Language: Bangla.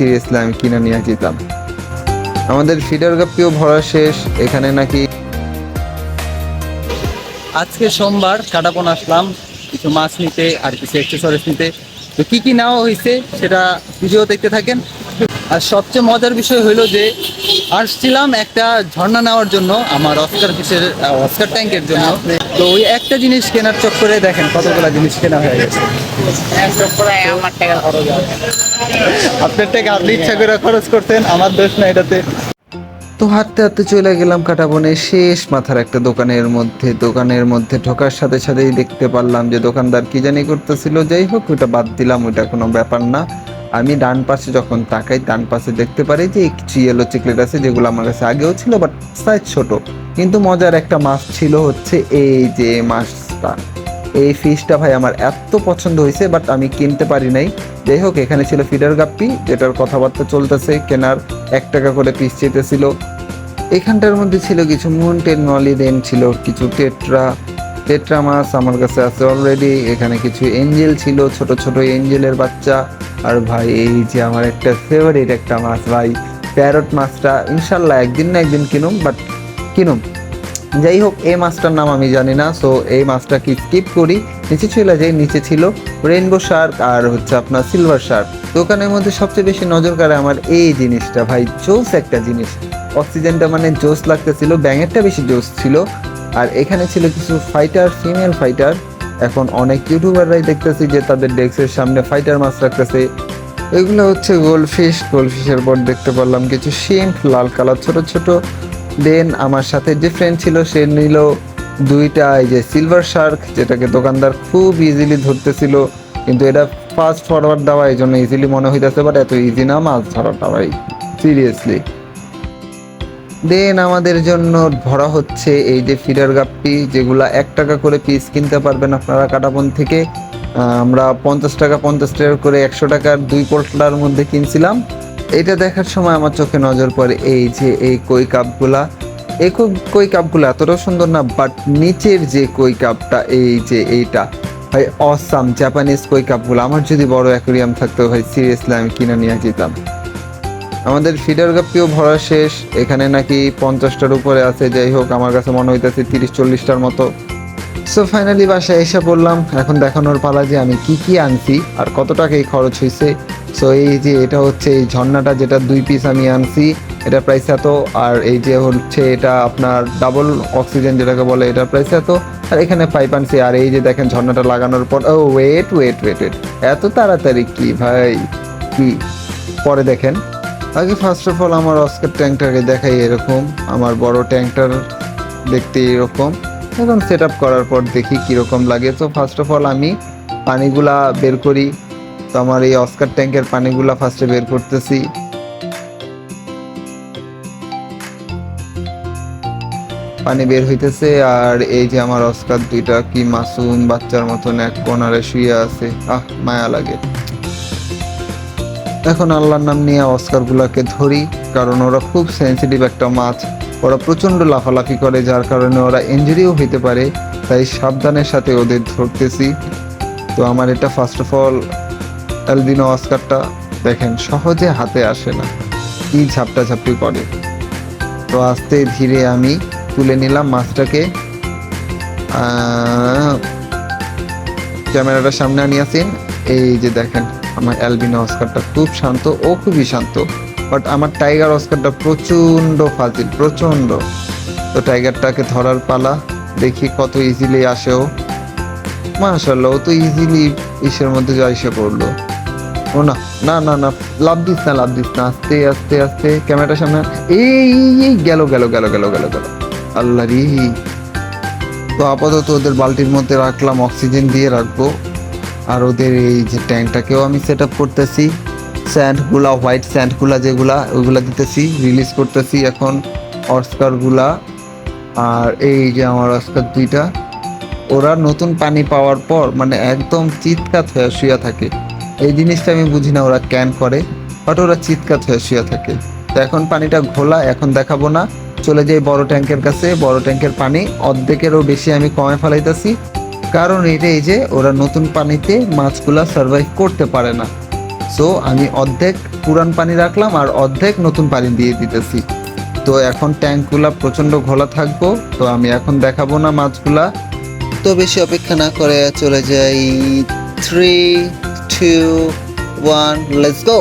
সিরিয়াসলি আমি কিনে নিয়ে যেতাম আমাদের ফিডার গাপ্পিও ভরা শেষ, এখানে নাকি আজকে সোমবার কাটাপন আসলাম, কিছু মাছ নিতে আর কিছু এক্সেসরিজ নিতে। তো কি কি নেওয়া হয়েছে সেটা ভিডিও দেখতে থাকেন। আর সবচেয়ে মজার বিষয় হলো যে, আসছিলাম একটা ঝর্ণা নেওয়ার জন্য, আমার অস্কার কিসের, অস্কার ট্যাঙ্কের জন্য। তো ওই একটা জিনিস কেনার চক্করে দেখেন কতগুলো জিনিস কেনা হয়ে গেছে। আপনার টাকা আপনি ইচ্ছা করে খরচ করতেন, আমার দোষ না এটাতে। তো হাঁটতে হাঁটতে চলে গেলাম কাটাবনে শেষ মাথার একটা দোকানের মধ্যে। দোকানের মধ্যে ঢোকার সাথে সাথেই দেখতে পারলাম যে দোকানদার কি জানি করতেছিল। যাই হোক, ওটা বাদ দিলাম, ওটা কোনো ব্যাপার না। আমি ডান পাশে যখন তাকাই, ডান পাশে দেখতে পারি যে কিছু ইয়েলো চিকলেট আছে, যেগুলো আমার কাছে আগেও ছিল বাট সাইজ ছোট। কিন্তু মজার একটা মাছ ছিল হচ্ছে এই যে মাছটা। এই ফিশটা ভাই আমার এত পছন্দ হয়েছে বাট আমি কিনতে পারি নাই। যাই হোক, এখানে ছিল ফিডার গাপ্পি, যেটার কথাবার্তা চলতেছে, কেনার এক টাকা করে পিস চেতেছিল এখানটার মধ্যে ছিল কিছু মুনটেন মলিদেন ছিল, কিছু টেট্রা টেট্রা মাছ আমার কাছে আছে অলরেডি এখানে কিছু এঞ্জেল ছিল, ছোট ছোট এঞ্জেলের বাচ্চা। আর ভাই, এই যে আমার একটা ফেভারিট একটা মাছ, ভাই প্যারট মাছটা ইনশাল্লাহ একদিন না একদিন কিনুম বাট কিনুম। যাই হোক, এই মাছটার নাম আমি জানি না সো এই মাছটা কি স্কিপ করি। নিচে চলে যাই, নিচে ছিল রেইনবো শার্ক আর হচ্ছে আপনার সিলভার শার্ক দোকানের মধ্যে সবচেয়ে বেশি নজর কাড়ে আমার এই জিনিসটা, ভাই, জোস একটা জিনিস। অক্সিজেনটা মানে জোস লাগতেছিল, ব্যাঙেরটা বেশি জোস ছিল। আর এখানে ছিল কিছু ফাইটার ফিমেল ফাইটার এখন অনেক ইউটিউবাররাই দেখতেছি যে তাদের ডেস্কের সামনে ফাইটার মাছ রাখতেছে। এগুলো হচ্ছে গোল্ডফিশ গোল্ডফিশের পর দেখতে পারলাম। কিছু শিম্প লাল কালার ছোট ছোট। দেন আমার সাথে যে ফ্রেন্ড ছিল, সে নিল দুইটা, এই যে সিলভার শার্ক যেটাকে দোকানদার খুব ইজিলি ধরতেছিল। কিন্তু এটা ফাস্ট ফরওয়ার্ড দেওয়া, এই জন্য ইজিলি মনে হইতেছে বাট এত ইজি না, মাছ ধরাটা ভাই সিরিয়াসলি দেন আমাদের জন্য ভরা হচ্ছে এই যে ফিডার গাপ্পি যেগুলা এক টাকা করে পিস কিনতে পারবেন আপনারা কাটাবন থেকে। আমরা পঞ্চাশ টাকা পঞ্চাশ টাকা করে একশো টাকার দুই পোটলার মধ্যে কিনছিলাম। এটা দেখার সময় আমার চোখে নজর পড়ে এই যে এই কই কাপগুলা। এই কই- কাপগুলো এতটা সুন্দর না বাট নিচের যে কই কাপটা, এই যে এইটা। ভাই অসাম জাপানিজ কই কাপগুলো। আমার যদি বড় অ্যাকোরিয়াম থাকতো, ভাই সিরিয়াসলি আমি কিনে নিয়ে যেতাম। আমাদের ফিডার গাপ্পিও ভরা শেষ। এখানে নাকি পঞ্চাশটার উপরে আছে, যাই হোক, আমার কাছে মনে হইতেছে তিরিশ চল্লিশটার মতো। সো ফাইনালি বাসায় এসে বললাম এখন দেখানোর পালা যে আমি কি কি আনছি আর কত টাকা এই খরচ হয়েছে সো এই যে এটা হচ্ছে এই ঝর্ণাটা, যেটা দুই পিস আমি আনছি, এটা প্রাইস এত। আর এই যে হচ্ছে এটা আপনার ডাবল অক্সিজেন যেটাকে বলে, এটা প্রাইস এত। আর এখানে পাইপ আনছি। আর এই যে দেখেন ঝর্ণাটা লাগানোর পর ও ওয়েট ওয়েট ওয়েট ওয়েট এত তাড়াতাড়ি কি ভাই? কি? পরে দেখেন। আগে ফার্স্ট অফ অল আমার অস্কার ট্যাঙ্কটাকে দেখাই এরকম। আমার বড় ট্যাঙ্কটার দেখতে এরকম। এখন সেট আপ করার পর দেখি কীরকম লাগে। তো ফার্স্ট অফ অল আমি পানিগুলা বের করি। তো আমার এই অস্কার ট্যাঙ্কের পানিগুলা ফার্স্টে বের করতেছি। পানি বের হইতেছে আর এই যে আমার অস্কার দুইটা কি মাসুম বাচ্চার মতন এক কোনারে শুয়ে আছে। আহ, মায়া লাগে। এখন আল্লাহর নাম নিয়ে অস্কার গুলাকে ধরি কারণ ওরা খুব সেন্সিটিভ একটা মাছ। ওরা প্রচণ্ড লাফালাফি করে যার কারণে ওরা ইঞ্জুরিও হইতে পারে তাই সাবধানের সাথে ওদের ধরতেছি। তো আমার এটা ফার্স্ট অফ অল অ্যালবিনো অস্কারটা দেখেন সহজে হাতে আসে না। কি ঝাপটা ঝাপটি করে। তো আস্তে ধীরে আমি তুলে নিলাম মাছটাকে। আহ, ক্যামেরাটার সামনে আনিয়ে আসেন এই যে দেখেন আমার অ্যালবিনো অস্কারটা খুব শান্ত ও খুবই শান্ত বাট আমার টাইগার অস্কারটা প্রচণ্ড ফাজিল প্রচণ্ড তো টাইগারটাকে ধরার পালা দেখি কত ইজিলি আসে ও। মাশাল্লাহ ও তো ইজিলি ইসের মধ্যে এসে পড়ল। ও না না না না লাভ দিস না লাভ দিস না আস্তে আস্তে আস্তে ক্যামেরাটার সামনে এই, এই গেল গেল গেল গেল গেল গেল। আল্লাহ রে। তো আপাতত ওদের বালতির মধ্যে রাখলাম অক্সিজেন দিয়ে রাখব। আর ওদের এই যে ট্যাঙ্কটাকেও আমি সেট আপ করতেছি স্যান্ডগুলা হোয়াইট স্যান্ডগুলা যেগুলা, ওইগুলা দিতেছি রিলিজ করতেছি এখন অস্কারগুলা আর এই যে আমার অস্কার দুইটা, ওরা নতুন পানি পাওয়ার পর মানে একদম চিৎকাত হয়ে শুয়ে থাকে। এই জিনিসটা আমি বুঝি না ওরা ক্যান করে বাট ওরা চিৎকাত হয়ে শুয়ে থাকে। তো এখন পানিটা ঘোলা, এখন দেখাবো না। চলে যাই বড় ট্যাঙ্কের কাছে, বড় ট্যাঙ্কের পানি অর্ধেকেরও বেশি আমি কমে ফেলাইতেছি। কারণ এটা এই যে ওরা নতুন পানিতে মাছগুলা সার্ভাইভ করতে পারে না। সো আমি অর্ধেক পুরান পানি রাখলাম আর অর্ধেক নতুন পানি দিয়ে দিতেছি। তো এখন ট্যাঙ্কগুলা প্রচণ্ড ঘোলা থাকব, তো আমি এখন দেখাবো না মাছগুলা। তো বেশি অপেক্ষা না করে চলে যাই। Three two one let's go